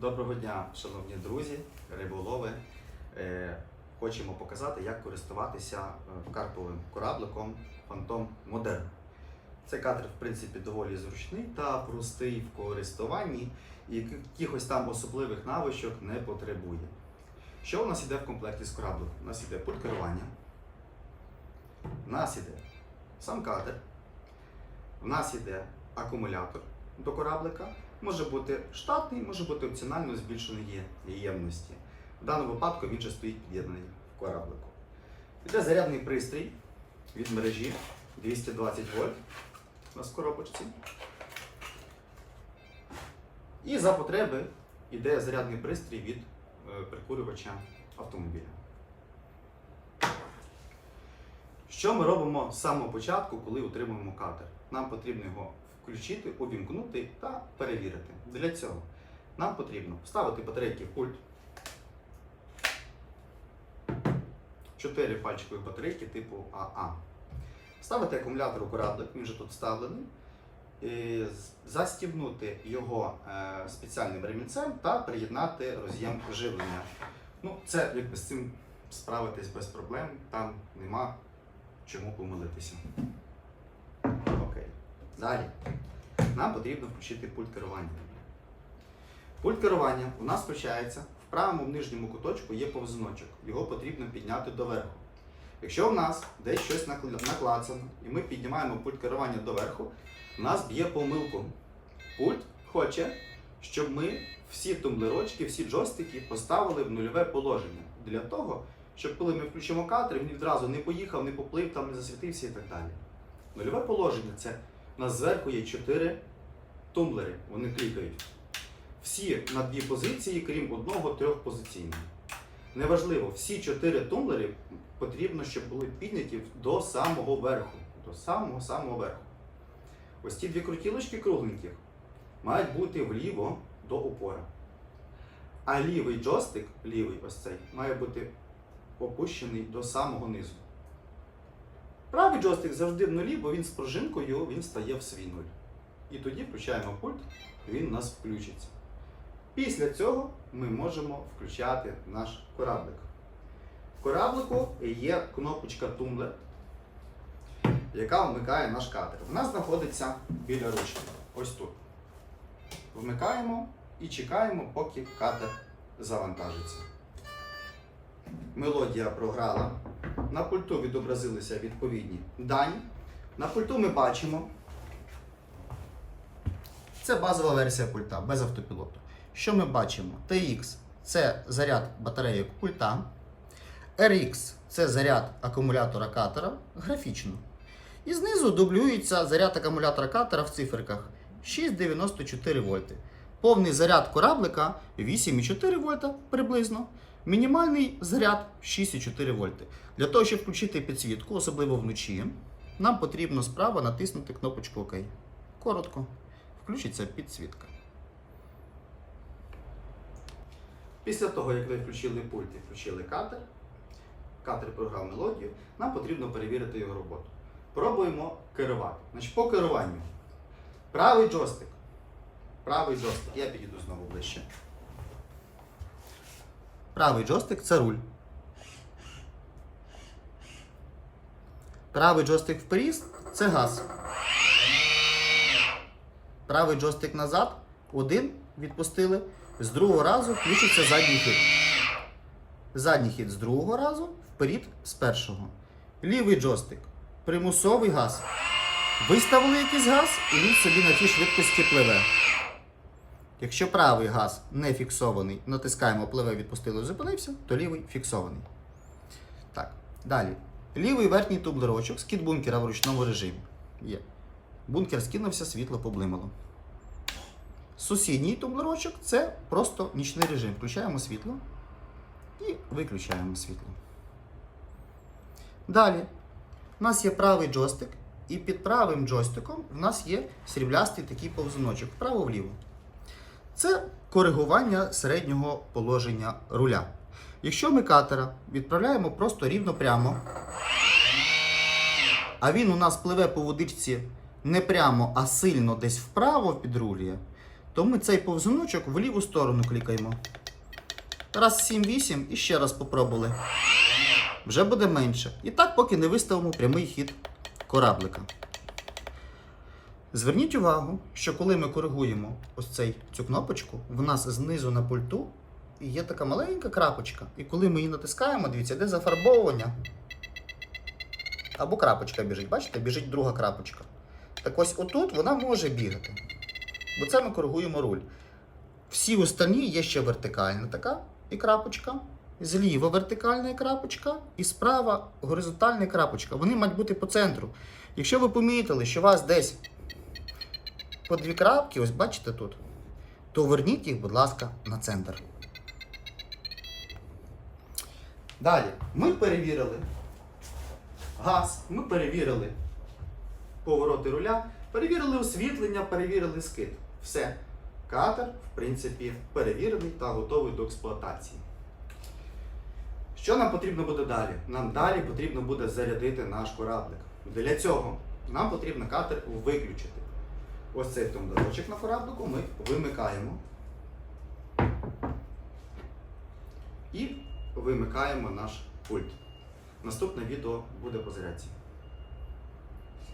Доброго дня, шановні друзі, риболови. Е, Хочемо показати, як користуватися е, карповим корабликом Phantom Modern. Цей катер, в принципі, доволі зручний та простий в користуванні і якихось там особливих навичок не потребує. Що у нас іде в комплекті з корабликом? У нас іде пульт керування, у нас іде сам катер, у нас іде акумулятор до кораблика. Може бути штатний, може бути опціонально збільшеної ємності. В даному випадку він же стоїть під'єднаний в кораблику. Іде зарядний пристрій від мережі 220 вольт в коробочці. І за потреби йде зарядний пристрій від е, прикурювача автомобіля. Що ми робимо з самого початку, коли отримуємо катер? Нам потрібно його включити, увімкнути та перевірити. Для цього нам потрібно вставити батарейки в пульт. 4 пальчикові батарейки типу АА. Ставити акумулятор у кораблик, він же тут вставлений. Застібнути його е, спеціальним ремінцем та приєднати роз'єм живлення. Ну, це якби з цим справитись без проблем, там нема чому помилитися. Далі. Нам потрібно включити пульт керування. Пульт керування у нас включається в правому нижньому куточку є повзуночок. Його потрібно підняти доверху. Якщо в нас десь щось наклацано, і ми піднімаємо пульт керування доверху, у нас б'є помилку. Пульт хоче, щоб ми всі тумблерочки, всі джойстики поставили в нульове положення. Для того, щоб коли ми включимо катер, він відразу не поїхав, не поплив, там не засвітився і так далі. Нульове положення це у нас зверху є 4 тумблери, вони клікають. Всі на дві позиції, крім одного трьохпозиційного. Неважливо, всі чотири тумблери потрібно, щоб були підняті до самого верху. До самого самого верху. Ось ті дві крутілочки кругленьких мають бути вліво до опора. А лівий джойстик, лівий ось цей, має бути опущений до самого низу. Правий джойстик завжди в нулі, бо він з пружинкою він стає в свій нуль. І тоді включаємо пульт, він у нас включиться. Після цього ми можемо включати наш кораблик. В кораблику є кнопочка тумблер, яка вмикає наш катер. Вона знаходиться біля ручки. Ось тут. Вмикаємо і чекаємо, поки катер завантажиться. Мелодія програла. На пульту відобразилися відповідні дані. На пульту ми бачимо. Це базова версія пульта без автопілоту. Що ми бачимо? TX це заряд батарейок пульта. RX це заряд акумулятора катера графічно. І знизу дублюється заряд акумулятора катера в циферках 6,94 вольти. Повний заряд кораблика 8,4 вольта приблизно. Мінімальний заряд 6,4 вольти. Для того, щоб включити підсвітку, особливо вночі, нам потрібно справа натиснути кнопочку ОК. Коротко. Включиться підсвітка. Після того, як ви включили пульт і включили катер, катер програв мелодію, нам потрібно перевірити його роботу. Пробуємо керувати. Значить, по керуванню. Правий джойстик. Правий джойстик. Я підійду знову ближче. Правий джойстик це руль. Правий джойстик вперед це газ. Правий джойстик назад. Один відпустили. З другого разу включиться задній хід. Задній хід з другого разу, вперед з першого. Лівий джойстик. Примусовий газ. Виставили якийсь газ, і він собі на тій швидкості пливе. Якщо правий газ не фіксований, натискаємо пливе, відпустили, зупинився, то лівий фіксований. Так, далі. Лівий верхній тумблерочок, скид бункера в ручному режимі. Є. Бункер скинувся, світло поблимало. Сусідній тумблерочок це просто нічний режим. Включаємо світло і виключаємо світло. Далі. У нас є правий джойстик, і під правим джойстиком в нас є сріблястий такий повзуночок вправо-вліво. Це коригування середнього положення руля. Якщо ми катера відправляємо просто рівно прямо, а він у нас пливе по водичці не прямо, а сильно десь вправо підрулює, то ми цей повзуночок в ліву сторону клікаємо. Раз 7-8 і ще раз попробували. Вже буде менше. І так, поки не виставимо прямий хід кораблика. Зверніть увагу, що коли ми коригуємо ось цей, цю кнопочку, в нас знизу на пульту є така маленька крапочка. І коли ми її натискаємо, дивіться, де зафарбовування. Або крапочка біжить. Бачите, біжить друга крапочка. Так ось отут вона може бігати. Бо це ми коригуємо руль. Всі останні є ще вертикальна така і крапочка. Зліва вертикальна і крапочка, і справа горизонтальна крапочка. Вони мають бути по центру. Якщо ви помітили, що у вас десь по дві крапки, ось бачите тут, то верніть їх, будь ласка, на центр. Далі, ми перевірили газ, ми перевірили повороти руля, перевірили освітлення, перевірили скид. Все. Катер, в принципі, перевірений та готовий до експлуатації. Що нам потрібно буде далі? Нам далі потрібно буде зарядити наш кораблик. Для цього нам потрібно катер виключити. Ось цей тумблерочок на фарабдуку ми вимикаємо. І вимикаємо наш пульт. Наступне відео буде по зарядці.